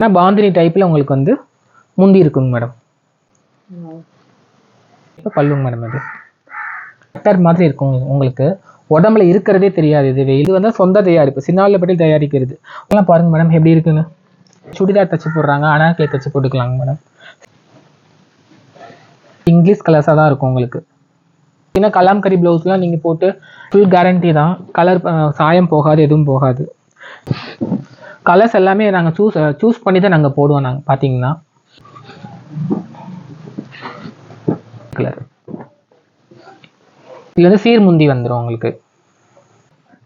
ஆனால் பாந்தினி டைப்பில் உங்களுக்கு வந்து முந்தி இருக்குங்க மேடம் இப்போ பல்லுங்க மேடம் இது கட்டர் மாதிரி இருக்கும் உங்களுக்கு. உடம்புல இருக்கிறதே தெரியாது இது. இது வந்து சொந்த தயாரிப்பு. சின்னாலப்பட்டி தயாரிக்கிறது. எல்லாம் பாருங்க மேடம் எப்படி இருக்குன்னு. சுடிதார் தச்சு போடுறாங்க அனாக்கிலே தச்சு போட்டுக்கலாங்க மேடம் இங்கிலீஷ் கலர்ஸாக தான் இருக்கும் உங்களுக்கு. ஏன்னா கலாம்கரி ப்ளவுஸ்லாம் நீங்கள் போட்டு ஃபுல் கேரண்டி தான். கலர் சாயம் போகாது எதுவும் போகாது. கலர்ஸ் எல்லாமே நாங்கள் சூஸ் சூஸ் பண்ணி தான் நாங்கள் போடுவோம் நாங்கள் பார்த்தீங்கன்னா கலர் இதுல வந்து சீர்முந்தி வந்துடும் உங்களுக்கு.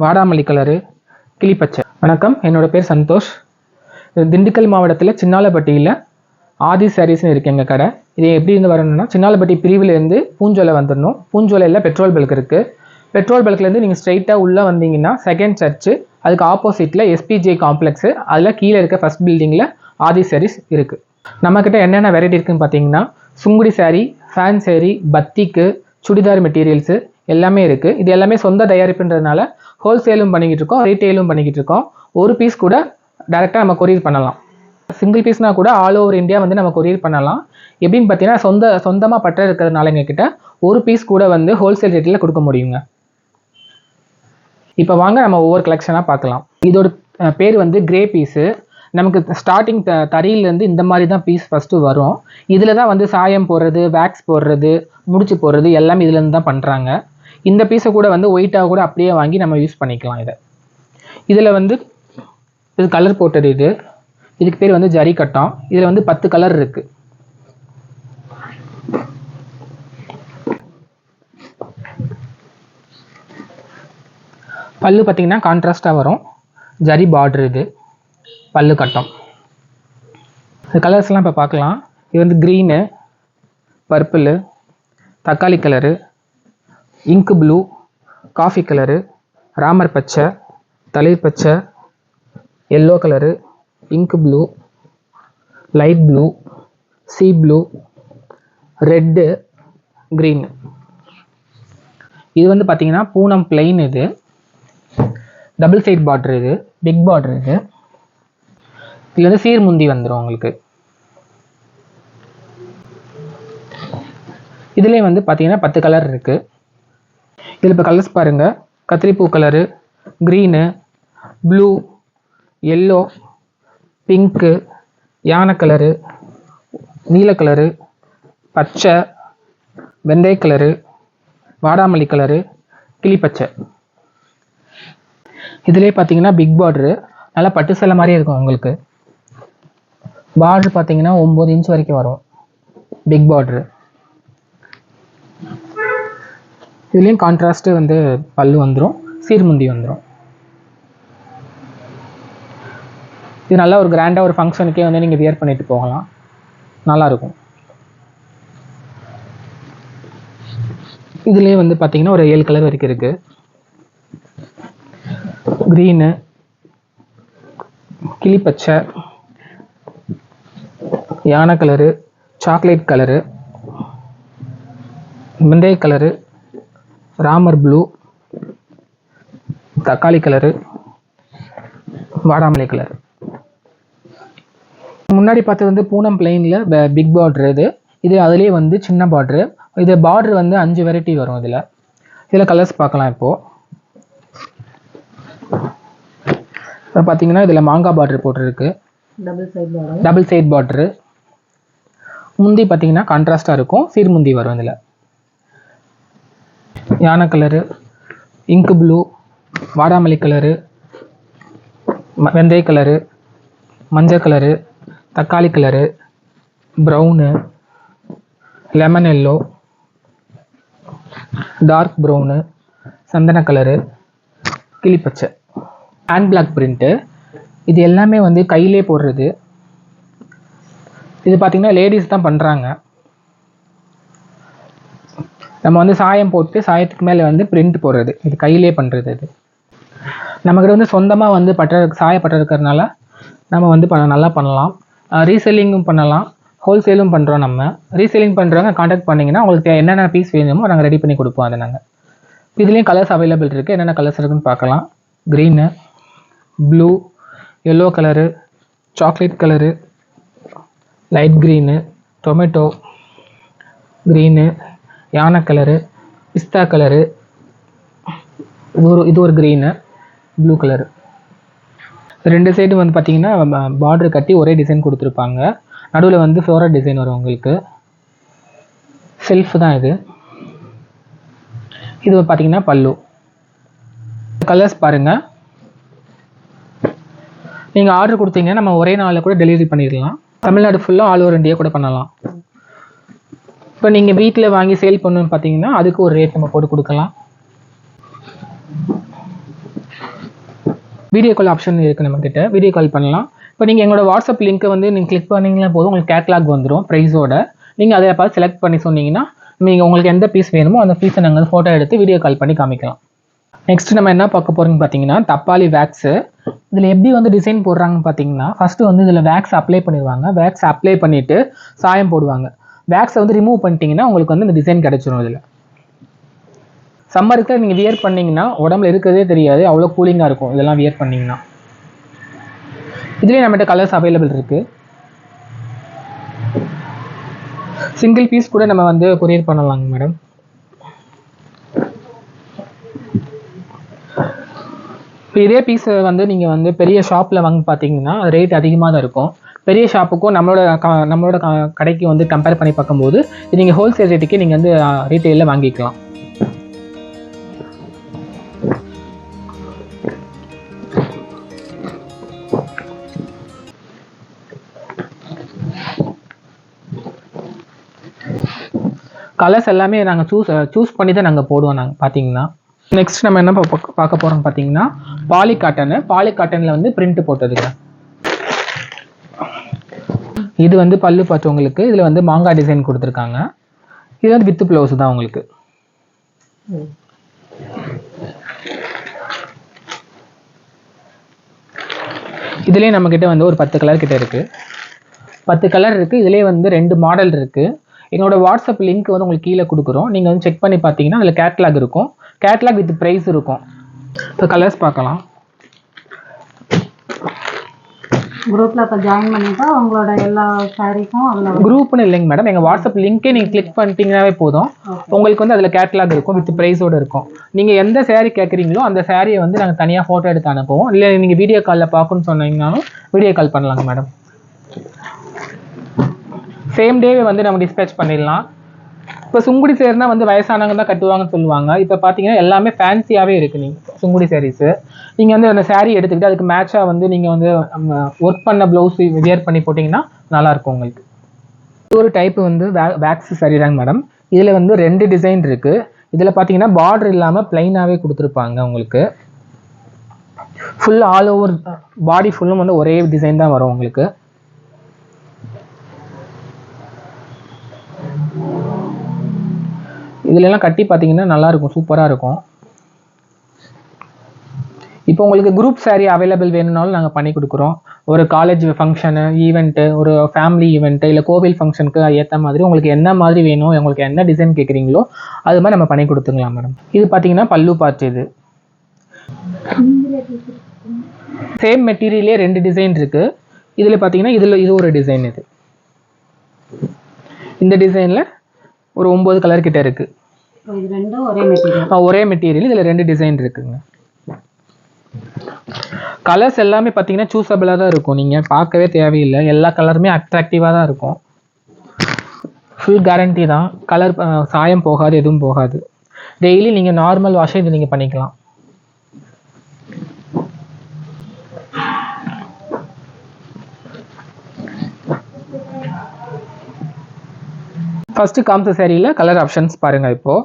வாடாமல்லி கலரு கிளிப்பச்சை. வணக்கம் என்னோட பேர் சந்தோஷ். திண்டுக்கல் மாவட்டத்தில் சின்னாலப்பட்டியில் ஆதி சாரீஸ்னு இருக்கு எங்கள் கடை. இது எப்படி இருந்து வரணும்னா சின்னாலப்பட்டி பிரிவிலேருந்து பூஞ்சோலை வந்துடணும் பூஞ்சோலையில் பெட்ரோல் பல்க் இருக்குது பெட்ரோல் பல்க்லேருந்து நீங்கள் ஸ்ட்ரைட்டாக உள்ளே வந்தீங்கன்னா செகண்ட் சர்ச்சு அதுக்கு ஆப்போசிட்டில் எஸ்பிஜே காம்ப்ளெக்ஸு அதில் கீழே இருக்க ஃபர்ஸ்ட் பில்டிங்கில் ஆதி சாரீஸ் இருக்குது நம்மக்கிட்ட என்னென்ன வெரைட்டி இருக்குன்னு பார்த்தீங்கன்னா சுங்குடி saree ஃபேன் சேரீ பத்திக்கு சுடிதார் மெட்டீரியல்ஸு எல்லாமே இருக்குது இது எல்லாமே சொந்த தயாரிப்புன்றதுனால ஹோல்சேலும் பண்ணிக்கிட்டு இருக்கோம் ரீட்டெயிலும் பண்ணிக்கிட்டு இருக்கோம். ஒரு பீஸ் கூட டேரெக்டாக நம்ம கொரியர் பண்ணலாம். சிங்கிள் பீஸ்னா கூட ஆல் ஓவர் இந்தியா வந்து நம்ம கொரியர் பண்ணலாம். எப்படின்னு பார்த்தீங்கன்னா சொந்த சொந்தமாக பட்டை இருக்கிறதுனால எங்ககிட்ட ஒரு பீஸ் கூட வந்து ஹோல்சேல் ரேட்டில் கொடுக்க முடியுங்க. இப்போ வாங்க நம்ம ஒவ்வொரு கலெக்ஷனாக பார்க்கலாம். இதோட பேர் வந்து கிரே பீஸு நமக்கு ஸ்டார்டிங் த தறியிலேருந்து இந்த மாதிரி தான் பீஸ் ஃபஸ்ட்டு வரும். இதில் தான் வந்து சாயம் போடுறது வேக்ஸ் போடுறது முடிச்சு போடுறது எல்லாமே இதுலேருந்து தான் பண்ணுறாங்க இந்த பீஸை கூட வந்து ஒயிட்டாக கூட அப்படியே வாங்கி நம்ம யூஸ் பண்ணிக்கலாம் இதை. இதில் வந்து இது கலர் போட்டது இது. இதுக்கு பேர் வந்து ஜரி கட்டம் இதில் வந்து பத்து கலர் இருக்குது பல்லு பார்த்தீங்கன்னா கான்ட்ராஸ்டாக வரும். ஜரி பார்டர் இது. பல்லு கட்டம். இந்த கலர்ஸ்லாம் இப்போ பார்க்கலாம். இது வந்து க்ரீனு பர்பிள் தக்காளி கலரு இங்கு ப்ளூ காஃபி கலரு ராமர் பச்சை தளிர் பச்சை எல்லோ கலரு இங்கு blue light blue sea blue red green இது வந்து பார்த்தீங்கன்னா பூனம் பிளெயின் இது. டபுள் சைட் பார்டர் இது பிக் பார்டர் இது. இது வந்து சீர்முந்தி வந்துடும் உங்களுக்கு. இதுலேயும் வந்து பார்த்தீங்கன்னா பத்து கலர் இருக்குது இதில் இப்போ கலர்ஸ் பாருங்கள் கத்திரிப்பூ colour green blue yellow pink யானை கலரு நீல கலரு பச்சை வெந்தய கலரு வாடாமல்லி கலரு கிளிப்பச்சை. இதுலேயே பார்த்தீங்கன்னா பிக் பார்டரு நல்லா பட்டு சேலை மாதிரியே இருக்கும் உங்களுக்கு. பார்டர் பார்த்தீங்கன்னா ஒம்பது இன்ச் வரைக்கும் வரும். பிக் பார்டரு இதுலேயும் கான்ட்ராஸ்ட்டு வந்து பல்லு வந்துடும் சீர்முந்தி வந்துடும் இது நல்லா ஒரு கிராண்டாக ஒரு ஃபங்க்ஷனுக்கே வந்து நீங்கள் வியர் பண்ணிட்டு போகலாம். நல்லாயிருக்கும் இதுலேயே வந்து பார்த்தீங்கன்னா ஒரு ஏழு கலர் வரைக்கும் இருக்குது க்ரீனு கிளிப்பச்சை யானை கலரு சாக்லேட் கலரு முந்தைய கலரு ராமர் ப்ளூ தக்காளி கலரு வாடாமலை கலர் முன்னாடி பார்த்தது வந்து பூனம் பிளெயினில் பிக் பார்ட்ரு இது. இது அதுலேயே வந்து சின்ன பார்ட்ரு இது பார்ட்ரு வந்து அஞ்சு வெரைட்டி வரும் இதில். இதில் கலர்ஸ் பார்க்கலாம் இப்போது இப்போ பார்த்தீங்கன்னா இதில் மாங்காய் பார்டர் போட்டிருக்கு. டபுள் சைட் வரும் டபுள் சைட் பார்டரு முந்தி பார்த்தீங்கன்னா கான்ட்ராஸ்டாக இருக்கும். சீர்முந்தி வரும் இதில். யானை கலரு இங்கு ப்ளூ வாடாமல்லி கலரு வெந்தய கலரு மஞ்சள் கலரு தக்காளி colour brown lemon yellow dark brown சந்தன கலரு கிளிப்பச்சை. ஹேண்ட் பிளாக் பிரிண்ட்டு இது எல்லாமே வந்து கையிலே போடுறது. இது பார்த்தீங்கன்னா லேடிஸ் தான் பண்ணுறாங்க நம்ம வந்து சாயம் போட்டு சாயத்துக்கு மேலே வந்து பிரிண்ட் போடுறது. இது கையிலே பண்ணுறது இது. நம்மக்கிட்ட வந்து சொந்தமாக வந்து பட்ட சாயப்பட்ட இருக்கிறதுனால நம்ம வந்து பண்ண நல்லா பண்ணலாம். ரீசெல்லிங்கும் பண்ணலாம். ஹோல்சேலும் பண்ணுறோம் நம்ம. ரீசெல்லிங் பண்ணுறவங்க காண்டாக்ட் பண்ணிங்கன்னா உங்களுக்கு என்னென்ன பீஸ் வேணுமோ நாங்கள் ரெடி பண்ணி கொடுப்போம் அதை நாங்கள் இதுலேயும் கலர்ஸ் அவைலபிள் இருக்குது என்னென்ன கலர்ஸ் இருக்குன்னு பார்க்கலாம். Green blue yellow colour chocolate colour light green tomato green யானை கலரு பிஸ்தா கலரு இது ஒரு இது ஒரு க்ரீனு ப்ளூ கலரு ரெண்டு சைடு வந்து பார்த்தீங்கன்னா பார்டர் கட்டி ஒரே டிசைன் கொடுத்துருப்பாங்க. நடுவில் வந்து ஃப்ளோரல் டிசைன் வரும் உங்களுக்கு. செல்ஃப் தான் இது. இது பார்த்தீங்கன்னா பல்லு. கலர்ஸ் பாருங்கள் நீங்கள் ஆர்டர் கொடுத்தீங்கன்னா நம்ம ஒரே நாளில் கூட டெலிவரி பண்ணிடலாம். தமிழ்நாடு ஃபுல்லாக ஆல் ஓவர் இந்தியா கூட பண்ணலாம். இப்போ நீங்கள் வீட்டில் வாங்கி சேல் பண்ணணும்னு பார்த்தீங்கன்னா அதுக்கு ஒரு ரேட் நம்ம போட்டு கொடுக்கலாம். வீடியோ கால் ஆப்ஷன் இருக்குது நம்மக்கிட்ட வீடியோ கால் பண்ணலாம். இப்போ நீங்கள் எங்களோட வாட்ஸ்அப் லிங்க்கை வந்து நீங்கள் கிளிக் பண்ணிங்கன்னா போதும் உங்களுக்கு கேட்லாக் வந்துடும் ப்ரைஸோட நீங்கள் அதை பார்த்து செலக்ட் பண்ணி சொன்னீங்கன்னா நீங்கள் உங்களுக்கு எந்த பீஸ் வேணுமோ அந்த பீஸை நாங்கள் ஃபோட்டோ எடுத்து வீடியோ கால் பண்ணி காமிக்கலாம். நெக்ஸ்ட் நம்ம என்ன பார்க்க போகிறோம்னு பார்த்தீங்கன்னா தப்பாளி வேக்ஸு இதில் எப்படி வந்து டிசைன் போடுறாங்கன்னு பார்த்தீங்கன்னா ஃபஸ்ட்டு வந்து இதில் வேக்ஸ் அப்ளை பண்ணிடுவாங்க. வேக்ஸ் அப்ளை பண்ணிவிட்டு சாயம் போடுவாங்க. வேக்ஸை வந்து ரிமூவ் பண்ணிட்டீங்கன்னா உங்களுக்கு வந்து இந்த டிசைன் கிடச்சிரும் இதில். சம்மருக்கு நீங்கள் வியர் பண்ணிங்கன்னா உடம்புல இருக்கிறதே தெரியாது. அவ்வளோ கூலிங்காக இருக்கும் இதெல்லாம் வியர் பண்ணிங்கன்னா. இதுலேயே நம்மகிட்ட கலர்ஸ் அவைலபிள் இருக்குது சிங்கிள் பீஸ் கூட நம்ம வந்து கொரியர் பண்ணலாங்க மேடம் இப்போ இதே பீஸ் வந்து நீங்கள் வந்து பெரிய ஷாப்பில் வாங்கி பார்த்தீங்கன்னா ரேட் அதிகமாக தான் இருக்கும். பெரிய ஷாப்புக்கும் நம்மளோட க நம்மளோட க- கடைக்கு வந்து கம்பேர் பண்ணி பார்க்கும்போது நீங்கள் ஹோல்சேல் ரேட்டுக்கே நீங்கள் வந்து ரீட்டெயிலில் வாங்கிக்கலாம். கலர்ஸ் எல்லாமே நாங்கள் சூஸ் சூஸ் பண்ணி தான் நாங்கள் போடுவோம் நாங்கள் பார்த்தீங்கன்னா நெக்ஸ்ட் நம்ம என்ன பார்க்க பார்க்க போகிறோம் பார்த்தீங்கன்னா பாலி காட்டனு பாலி காட்டனில் வந்து பிரிண்ட் போட்டதுங்க. இது வந்து பல்லு பார்த்தவங்களுக்கு இதில் வந்து மாங்காய் டிசைன் கொடுத்துருக்காங்க. இது வந்து வித்து ப்ளவுஸ் தான் உங்களுக்கு. இதுலேயே நம்மக்கிட்ட வந்து ஒரு பத்து கலர் கிட்ட இருக்குது பத்து கலர் இருக்குது இதுலேயே வந்து ரெண்டு மாடல் இருக்குது என்னோட வாட்ஸ்அப் லிங்க் வந்து உங்களுக்கு கீழே கொடுக்குறோம். நீங்கள் வந்து செக் பண்ணி பார்த்தீங்கன்னா அதில் கேட்லாக் இருக்கும். கேட்லாக் வித் ப்ரைஸ் இருக்கும். இப்போ கலர்ஸ் பார்க்கலாம். குரூப்ல இப்போ ஜாயின் பண்ணிட்டா உங்களோட எல்லா சாரீக்கும் அதில் குரூப்னு இல்லைங்க மேடம் எங்கள் வாட்ஸ்அப் லிங்க்கே நீங்கள் கிளிக் பண்ணிட்டீங்கன்னாவே போதும். உங்களுக்கு வந்து அதில் கேட்லாக் இருக்கும் வித் ப்ரைஸோடு இருக்கும். நீங்கள் எந்த saree கேட்குறீங்களோ அந்த சாரியை வந்து நாங்கள் தனியாக ஃபோட்டோ எடுத்து அனுப்புவோம். இல்லை நீங்கள் வீடியோ காலில் பார்க்கணும்னு சொன்னீங்கனாலும் வீடியோ கால் பண்ணலாங்க மேடம் சேம் டேவே வந்து நம்ம டிஸ்பேச் பண்ணிடலாம். இப்போ சுங்குடி சேருனா வந்து வயசானவங்க தான் கட்டுவாங்கன்னு சொல்லுவாங்க. இப்போ பார்த்தீங்கன்னா எல்லாமே ஃபேன்சியாகவே இருக்குது நீங்கள் சுங்குடி சாரீஸு நீங்கள் வந்து அந்த சாரீ எடுத்துக்கிட்டு அதுக்கு மேட்சாக வந்து நீங்கள் வந்து ஒர்க் பண்ண ப்ளவுஸ் வியர் பண்ணி போட்டிங்கன்னா நல்லாயிருக்கும் உங்களுக்கு. ஒரு டைப் வந்து வேக்ஸ் சரிதாங்க மேடம் இதில் வந்து ரெண்டு டிசைன் இருக்குது இதில் பார்த்தீங்கன்னா பார்டர் இல்லாமல் ப்ளைனாகவே கொடுத்துருப்பாங்க உங்களுக்கு. ஃபுல் ஆல் ஓவர் பாடி ஃபுல்லும் வந்து ஒரே டிசைன் தான் வரும் உங்களுக்கு. இதுலலாம் கட்டி பார்த்தீங்கன்னா நல்லாயிருக்கும் சூப்பராக இருக்கும் இப்போ உங்களுக்கு குரூப் சாரீ அவைலபிள் வேணும்னாலும் நாங்கள் பண்ணி கொடுக்குறோம். ஒரு காலேஜ் ஃபங்க்ஷனு ஈவெண்ட்டு ஒரு ஃபேமிலி ஈவெண்ட்டு இல்லை கோவில் ஃபங்க்ஷனுக்கு ஏற்ற மாதிரி உங்களுக்கு என்ன மாதிரி வேணும் உங்களுக்கு என்ன டிசைன் கேட்குறீங்களோ அது மாதிரி நம்ம பண்ணி கொடுத்துக்கலாம் மேடம் இது பார்த்தீங்கன்னா பல்லு பார்த்து இது. சேம் மெட்டீரியலே ரெண்டு டிசைன் இருக்குது இதில் பார்த்தீங்கன்னா இதில் இது ஒரு டிசைன் இது. இந்த டிசைனில் ஒரு ஒம்பது கலர் கிட்ட இருக்குது இது ரெண்டும் ஒரே மெட்டீரியல் ஒரே மெட்டீரியல் இதில் ரெண்டு டிசைன் இருக்குங்க. கலர்ஸ் எல்லாமே பார்த்தீங்கன்னா சூஸபிளாக தான் இருக்கும். நீங்கள் பார்க்கவே தேவையில்லை. எல்லா கலருமே அட்ராக்டிவாக தான் இருக்கும். ஃபுல் கேரண்டி தான். கலர் சாயம் போகாது எதுவும் போகாது. டெய்லி நீங்கள் நார்மல் வாஷே இது நீங்கள் பண்ணிக்கலாம். ஃபஸ்ட்டு காமிச்ச சேரீயில் கலர் ஆப்ஷன்ஸ் பாருங்கள் இப்போது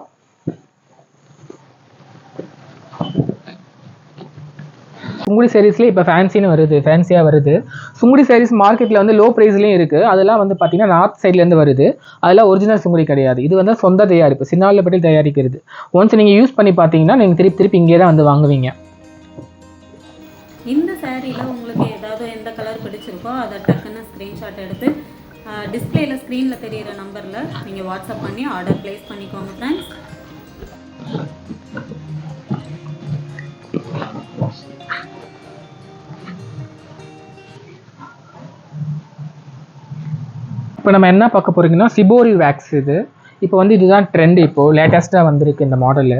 சுங்குடி சாரீஸ்லேயே இப்போ ஃபேன்சின்னு வருது ஃபேன்சியாக வருது. சுங்குடி சாரீஸ் மார்க்கெட்டில் வந்து லோ ப்ரைஸ்லேயும் இருக்குது அதெல்லாம் வந்து பார்த்தீங்கன்னா நார்த் சைட்லேருந்து வருது. அதெல்லாம் ஒரிஜினல் சுங்குடி கிடையாது. இது வந்து சொந்த தயாரிப்பு சின்னாலப்பட்டி தயாரிக்கிறது. ஒன்ஸ் நீங்கள் யூஸ் பண்ணி பார்த்தீங்கன்னா நீங்கள் திருப்பி திருப்பி இங்கே தான் வந்து வாங்குவீங்க. இந்த சாரியில் உங்களுக்கு ஏதாவது எந்த கலர் பிடிச்சிருக்கோ அதை டக்குன்னு ஸ்க்ரீன்ஷாட் எடுத்து டிஸ்பிளேயில் ஸ்க்ரீனில் தெரியிற நம்பரில் நீங்கள் வாட்ஸ்அப் பண்ணி ஆர்டர் ப்ளேஸ் பண்ணிக்கோங்க ஃப்ரெண்ட்ஸ் இப்போ நம்ம என்ன பார்க்க போறீங்கன்னா சிபோரி வேக்ஸ் இது. இப்போ வந்து இதுதான் ட்ரெண்ட் இப்போ லேட்டஸ்ட்டாக வந்திருக்கு இந்த மாடலு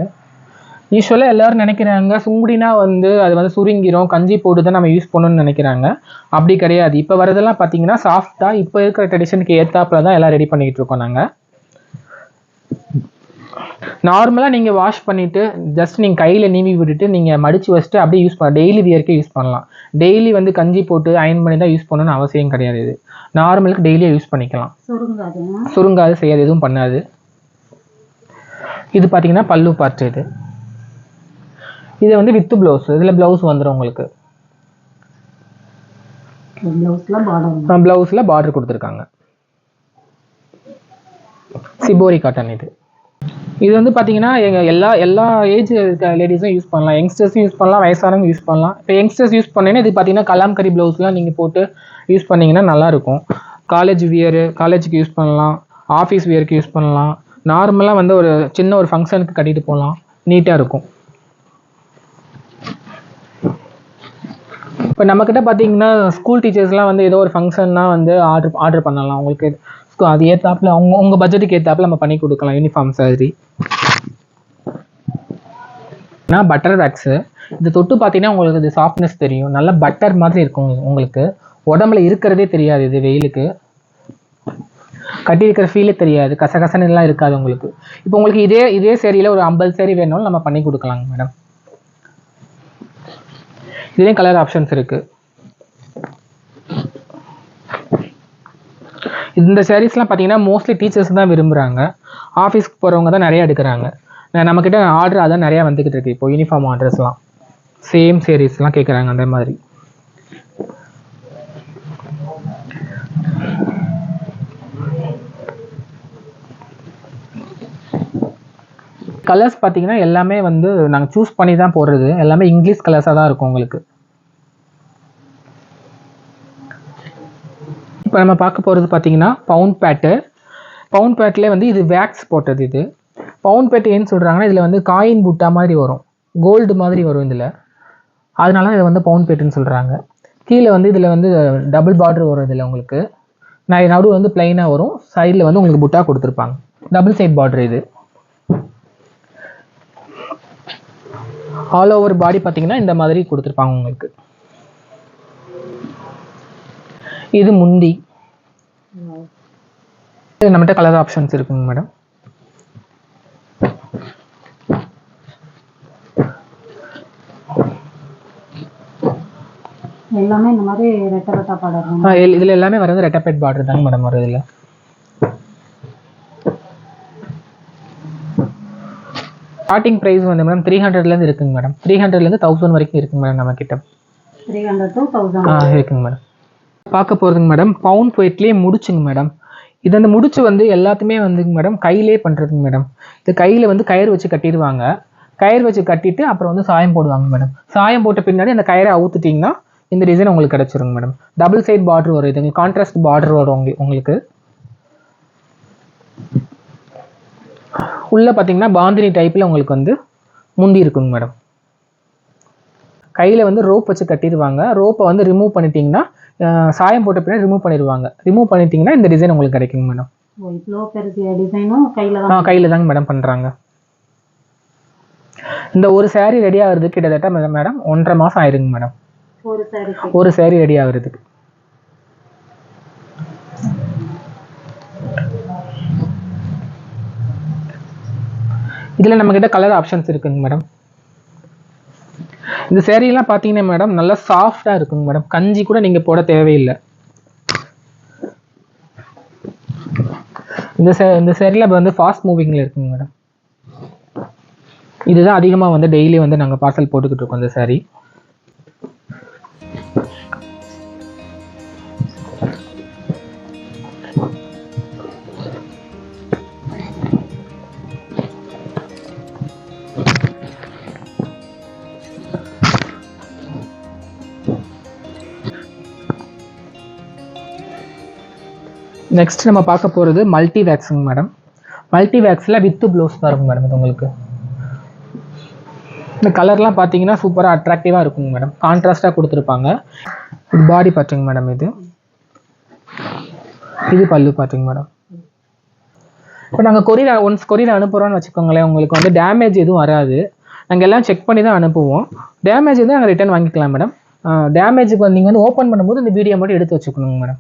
யூஸ்வலாக எல்லாரும் நினைக்கிறாங்க சுங்குடினா வந்து அது வந்து சுருங்கிரும் கஞ்சி போட்டு தான் நம்ம யூஸ் பண்ணணும்னு நினைக்கிறாங்க. அப்படி கிடையாது. இப்போ வரதெல்லாம் பார்த்தீங்கன்னா சாஃப்டாக இப்போ இருக்கிற ட்ரெடிஷனுக்கு ஏற்றாப்புல தான் எல்லாம் ரெடி பண்ணிக்கிட்டு இருக்கோம் நாங்கள் நார்மலாக நீங்கள் வாஷ் பண்ணிவிட்டு ஜஸ்ட் நீங்கள் கையில் நீவி விட்டுட்டு நீங்கள் மடித்து வச்சுட்டு அப்படியே யூஸ் பண்ணலாம். டெய்லி வியர்க்கே யூஸ் பண்ணலாம். டெய்லி வந்து கஞ்சி போட்டு அயன் பண்ணி தான் யூஸ் பண்ணணும்னு அவசியம் கிடையாது இது. நார்மலுக்கு டெய்லியே யூஸ் பண்ணிக்கலாம். சுருங்காது. செய்யாது எதுவும் பண்ணாது. இது பார்த்தீங்கன்னா பல்லு பார்ட் இது. இது வந்து வித்து ப்ளவுஸ் இதில் ப்ளவுஸ் வந்துடும் உங்களுக்கு. ப்ளவுஸில் பார்டர் கொடுத்துருக்காங்க. சிபோரி காட்டன் இது. இது வந்து பார்த்தீங்கன்னா எங்கள் எல்லா எல்லா ஏஜ் இருக்க லேடிஸும் யூஸ் பண்ணலாம். யங்ஸ்டர்ஸும் யூஸ் பண்ணலாம் வயசானவங்க யூஸ் பண்ணலாம். இப்போ யங்ஸ்டர்ஸ் யூஸ் பண்ணீங்கன்னா இது பார்த்தீங்கன்னா கலாம்கரி ப்ளவுஸ்லாம் நீங்கள் போட்டு யூஸ் பண்ணிங்கன்னா நல்லாயிருக்கும். காலேஜ் வியரு காலேஜுக்கு யூஸ் பண்ணலாம். ஆஃபீஸ் வியருக்கு யூஸ் பண்ணலாம். நார்மலாக வந்து ஒரு சின்ன ஒரு ஃபங்க்ஷனுக்கு கட்டிட்டு போகலாம். நீட்டாக இருக்கும். இப்போ நம்மக்கிட்ட பார்த்தீங்கன்னா ஸ்கூல் டீச்சர்ஸ்லாம் வந்து ஏதோ ஒரு ஃபங்க்ஷன்னா வந்து ஆர்டர் ஆர்டர் பண்ணலாம். உங்களுக்கு அது ஏற்றாப்புல அவங்க உங்கள் பட்ஜெட்டுக்கு ஏற்றாப்புல நம்ம பண்ணி கொடுக்கலாம் யூனிஃபார்ம் சாரி நான் பட்டர் வேக்ஸு இது தொட்டு பார்த்தீங்கன்னா உங்களுக்கு இது சாஃப்ட்னஸ் தெரியும். நல்ல பட்டர் மாதிரி இருக்கும் உங்களுக்கு. உடம்புல இருக்கிறதே தெரியாது இது வெயிலுக்கு. கட்டியிருக்கிற ஃபீலே தெரியாது. கசகசன்னு இருக்காது உங்களுக்கு. இப்போ உங்களுக்கு இதே இதே சேரீல ஒரு ஐம்பது சேரீ வேணும்னு நம்ம பண்ணி கொடுக்கலாங்க மேடம் இதுலேயும் கலர் ஆப்ஷன்ஸ் இருக்குது இந்த சாரீஸ்லாம் பார்த்தீங்கன்னா மோஸ்ட்லி டீச்சர்ஸ் தான் விரும்புகிறாங்க ஆஃபீஸ்க்கு போகிறவங்க தான் நிறையா எடுக்கிறாங்க. நம்மக்கிட்ட ஆர்டர் அதான் நிறையா வந்துக்கிட்டு இருக்கு. இப்போ யூனிஃபார்ம் ஆர்டர்ஸ்லாம் சேம் சேரீஸ்லாம் கேட்குறாங்க அந்த மாதிரி. கலர்ஸ் பார்த்தீங்கன்னா எல்லாமே வந்து நாங்கள் சூஸ் பண்ணி தான் போடுறது. எல்லாமே இங்கிலீஷ் கலர்ஸாக தான் இருக்கும் உங்களுக்கு. இப்போ நம்ம பார்க்க போகிறது பார்த்தீங்கன்னா பவுண்ட் பேட்டு பவுண்ட் பேட்லேயே வந்து இது வேக்ஸ் போட்டது இது. பவுண்ட் பேட்டு ஏன்னு சொல்கிறாங்கன்னா இதில் வந்து காயின் புட்டா மாதிரி வரும். கோல்டு மாதிரி வரும் இதில். அதனால இதை வந்து பவுண்ட் பேட்டுன்னு சொல்கிறாங்க கீழே வந்து இதில் வந்து டபுள் பார்டர் வரும் இதில் உங்களுக்கு. நான் நடுவு வந்து பிளைனாக வரும். சைடில் வந்து உங்களுக்கு புட்டா கொடுத்துருப்பாங்க. டபுள் சைட் பார்டர் இது. ஆல் ஓவர் பாடி பார்த்தீங்கன்னா இந்த மாதிரி கொடுத்துருப்பாங்க உங்களுக்கு. இது முந்தி. இது நம்மகிட்ட கலர் ஆப்ஷன்ஸ் இருக்குங்க மேடம் எல்லாமே இந்த மாதிரி ரெட்டை ரெட்டா பாடர் இதில் எல்லாமே வரது ரெட்டப்பேட் பார்டர் தாங்க மேடம் வரும் இதில் ஸ்டார்டிங் ப்ரைஸ் வந்து மேடம் த்ரீ ஹண்ட்ரட்லேருந்து இருக்குங்க மேடம் த்ரீ ஹண்ட்ரட்லேருந்து தௌசண்ட் வரைக்கும் இருக்குங்க மேடம் நம்ம கிட்ட த்ரீ ஹண்ட்ரட் டூ தௌசண்ட் ஆ இருக்குங்க மேடம் பார்க்க போகிறதுங்க மேடம் பவுண்ட் வெயிட்லேயே முடிச்சுங்க மேடம் இது அந்த முடிச்சு வந்து எல்லாத்துமே வந்துங்க மேடம் கையிலே பண்ணுறதுங்க மேடம் இது கையில் வந்து கயிறு வச்சு கட்டிடுவாங்க. கயிறு வச்சு கட்டிட்டு அப்புறம் வந்து சாயம் போடுவாங்க மேடம் சாயம் போட்ட பின்னாடி அந்த கயிறை அவுத்துட்டிங்கன்னா இந்த டிசைன் உங்களுக்கு கிடச்சிருங்க மேடம் டபுள் சைட் பார்டர் வரும் இது. கான்ட்ராஸ்ட் பார்டர் வரும் உங்க- உங்களுக்கு. உள்ள பார்த்தீங்கன்னா பாந்தினி டைப்பில் உங்களுக்கு வந்து முந்தி இருக்குங்க மேடம் கையில் வந்து ரோப் வச்சு கட்டிடுவாங்க ரோப்பை வந்து ரிமூவ் பண்ணிட்டீங்கன்னா சாயம் போட்ட பின்னாடி ரிமூவ் பண்ணிடுவாங்க ரிமூவ் பண்ணிட்டீங்கன்னா இந்த டிசைன் உங்களுக்கு கிடைக்குங்க மேடம் கையில் ஆ தான் கையில் தாங்க மேடம் பண்ணுறாங்க இந்த ஒரு saree ரெடி ஆகுறதுக்கு கிட்டத்தட்ட மேடம் ஒன்றரை மாதம் ஆயிருங்க மேடம் ஒரு சாரி ரெடி ஆகுறதுக்கு. இதில் நம்மக்கிட்ட கலர் ஆப்ஷன்ஸ் இருக்குங்க மேடம் இந்த சேரீலாம் பார்த்தீங்கன்னா மேடம் நல்லா சாஃப்டாக இருக்குங்க மேடம் கஞ்சி கூட நீங்கள் போட தேவையில்லை. இந்த சே இந்த சேரீல வந்து ஃபாஸ்ட் மூவிங்கில் இருக்குங்க மேடம் இதுதான் அதிகமாக வந்து டெய்லி வந்து நாங்கள் பார்சல் போட்டுக்கிட்டு இருக்கோம் இந்த சேரீ நெக்ஸ்ட் நம்ம பார்க்க போகிறது மல்டி வேக்ஸுங்க மேடம் மல்டி வேக்ஸில் வித்து ப்ளவுஸ் தான் இருக்கும் மேடம் இது உங்களுக்கு. இந்த கலர்லாம் பார்த்தீங்கன்னா சூப்பராக அட்ராக்டிவாக இருக்குங்க மேடம் கான்ட்ராஸ்டாக கொடுத்துருப்பாங்க. இது பாடி பார்த்துங்க மேடம் இது. இது பல்லு பார்த்துங்க மேடம் இப்போ நாங்கள் கொரியர் ஒன்ஸ் கொரியர் அனுப்புகிறோன்னு வச்சுக்கோங்களேன் உங்களுக்கு வந்து டேமேஜ் எதுவும் வராது. நாங்கள் எல்லாம் செக் பண்ணி தான் அனுப்புவோம். டேமேஜ் இருந்தால் நாங்கள் ரிட்டர்ன் வாங்கிக்கலாம் மேடம் டேமேஜுக்கு வந்து நீங்கள் வந்து ஓப்பன் பண்ணும்போது இந்த வீடியோ மட்டும் எடுத்து வச்சுக்கணுங்க மேடம்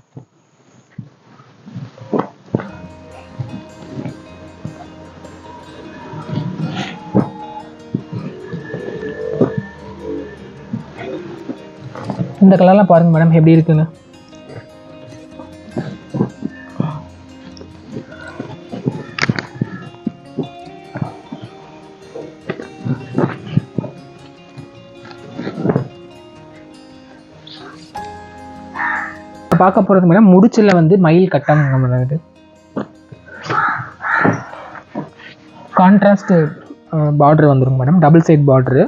இந்த கலர்லாம் பாருங்க மேடம் எப்படி இருக்குன்னு. பார்க்க போகிறது மேடம் முடிச்சில் வந்து மயில் கட்டம் நம்ம இது. கான்ட்ராஸ்ட் பார்டர் வந்துடும் மேடம் டபுள் சைட் பார்டரு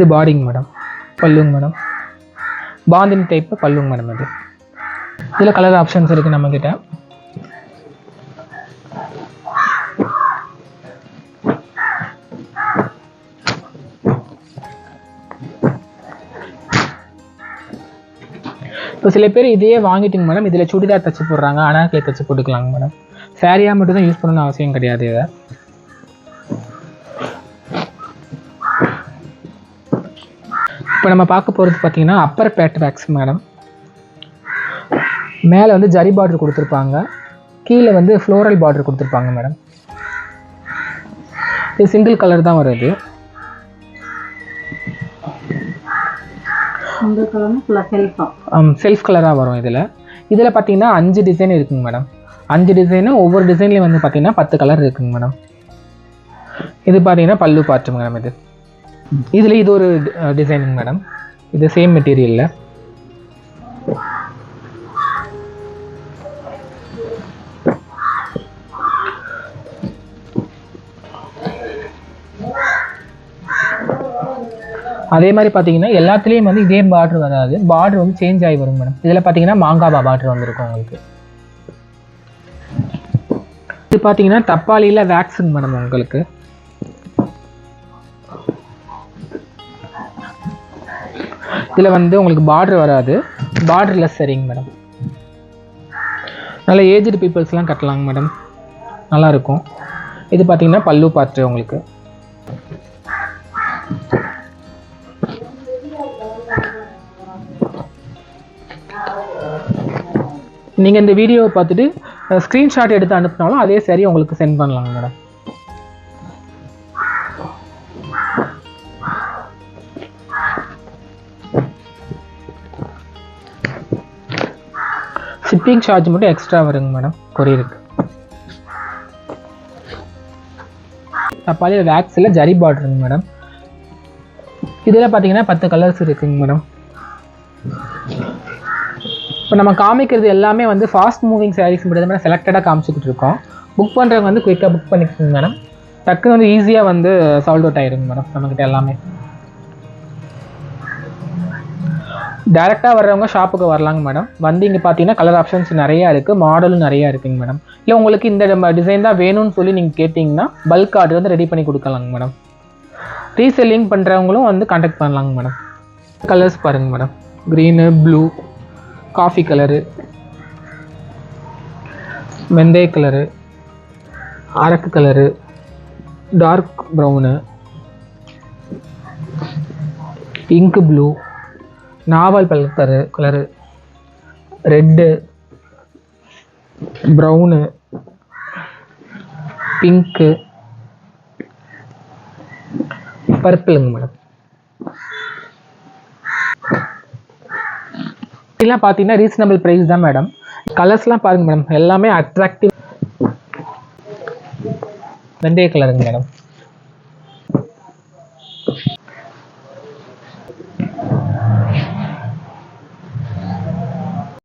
இது பாடிங் மேடம் பல்லுங்க மேடம். பாந்தின் டைப்பு பல்லுங்க மேடம் இது இதில் கலர் ஆப்ஷன்ஸ் இருக்குது நம்மக்கிட்ட இப்போ சில பேர் இதையே வாங்கிட்டுங்க மேடம். இதில் சுடிதார் தச்சு போடுறாங்க அனாக்கிலே தச்சு போட்டுக்கலாங்க மேடம். சாரியாக மட்டும் தான் யூஸ் பண்ணணும்னு அவசியம் கிடையாது இதை. இப்போ நம்ம பார்க்க போகிறது பார்த்தீங்கன்னா அப்பர் பேட் பேக்ஸ் மேடம் மேலே வந்து ஜரி பார்டர் கொடுத்துருப்பாங்க. கீழே வந்து ஃப்ளோரல் பார்டர் கொடுத்துருப்பாங்க மேடம் இது சிங்கிள் கலர் தான் வருது. செல்ஃப் கலராக வரும் இதில். இதில் பார்த்தீங்கன்னா அஞ்சு டிசைன் இருக்குங்க மேடம் அஞ்சு டிசைனும் ஒவ்வொரு டிசைன்லேயும் வந்து பார்த்தீங்கன்னா பத்து கலர் இருக்குங்க மேடம் இது பார்த்தீங்கன்னா பல்லு பார்ட்டு மேடம் இது. இதில் இது ஒரு டிசைனுங்க மேடம் இது சேம் மெட்டீரியலில் அதே மாதிரி பார்த்தீங்கன்னா எல்லாத்துலேயும் வந்து இதே பார்டர் வராது. பார்டர் வந்து சேஞ்ச் ஆகி வரும் மேடம் இதில் பார்த்தீங்கன்னா மாங்காபா பார்டர் வந்திருக்கும் உங்களுக்கு. இது பார்த்தீங்கன்னா தப்பாளியில் வேக்ஸுங்க மேடம் உங்களுக்கு. இதில் வந்து உங்களுக்கு பார்டர் வராது. பார்டர்லெஸ் சரிங்க மேடம் நல்ல ஏஜ்டு பீப்புள்ஸ்லாம் கட்டலாங்க மேடம் நல்லாயிருக்கும் இது பார்த்தீங்கன்னா பல்லு பார்ட்டு உங்களுக்கு. நீங்கள் இந்த வீடியோவை பார்த்துட்டு ஸ்க்ரீன்ஷாட் எடுத்து அனுப்புனாலும் அதே சரி உங்களுக்கு சென்ட் பண்ணலாங்க மேடம் ஷிப்பிங் சார்ஜ் மட்டும் எக்ஸ்ட்ரா வருங்க மேடம் கொரியருக்கு. தப்பாளி வேக்ஸில் ஜரி பார்டருங்க மேடம் இதில் பார்த்தீங்கன்னா பத்து கலர்ஸ் இருக்குங்க மேடம் இப்போ நம்ம காமிக்கிறது எல்லாமே வந்து ஃபாஸ்ட் மூவிங் சாரீஸ் மட்டும் மேடம் செலக்டடாக காமிச்சிக்கிட்டு இருக்கோம். புக் பண்ணுறவங்க வந்து குயிக்காக புக் பண்ணிக்கோங்க மேடம் டக்குன்னு வந்து ஈஸியாக வந்து சால்வ் அவுட் ஆயிருங்க மேடம் நம்மக்கிட்ட எல்லாமே. டேரெக்டாக வர்றவங்க ஷாப்புக்கு வரலாங்க மேடம் வந்து இங்கே பார்த்தீங்கன்னா கலர் ஆப்ஷன்ஸ் நிறையா இருக்குது மாடலும் நிறையா இருக்குங்க மேடம் இல்லை உங்களுக்கு இந்த டிசைன் தான் வேணும்னு சொல்லி நீங்கள் கேட்டிங்கன்னா பல்க் ஆர்டர் வந்து ரெடி பண்ணி கொடுக்கலாங்க மேடம் ரீசெல்லிங் பண்ணுறவங்களும் வந்து காண்டாக்ட் பண்ணலாங்க மேடம் கலர்ஸ் பாருங்கள் madam green blue coffee colour வெந்தய கலரு அரக்கு கலரு டார்க் ப்ரௌனு இங்கு ப்ளூ நாவல் பல்கரு கலரு. ரெட்டு. ப்ரௌனு. பிங்க்கு. பர்பிளுங்க மேடம்? இதெல்லாம் பார்த்தீங்கன்னா ரீசனபிள் ப்ரைஸ் தான் மேடம். கலர்ஸ்லாம் பாருங்க மேடம். எல்லாமே அட்ராக்டிவ் வெந்தய கலருங்க மேடம்.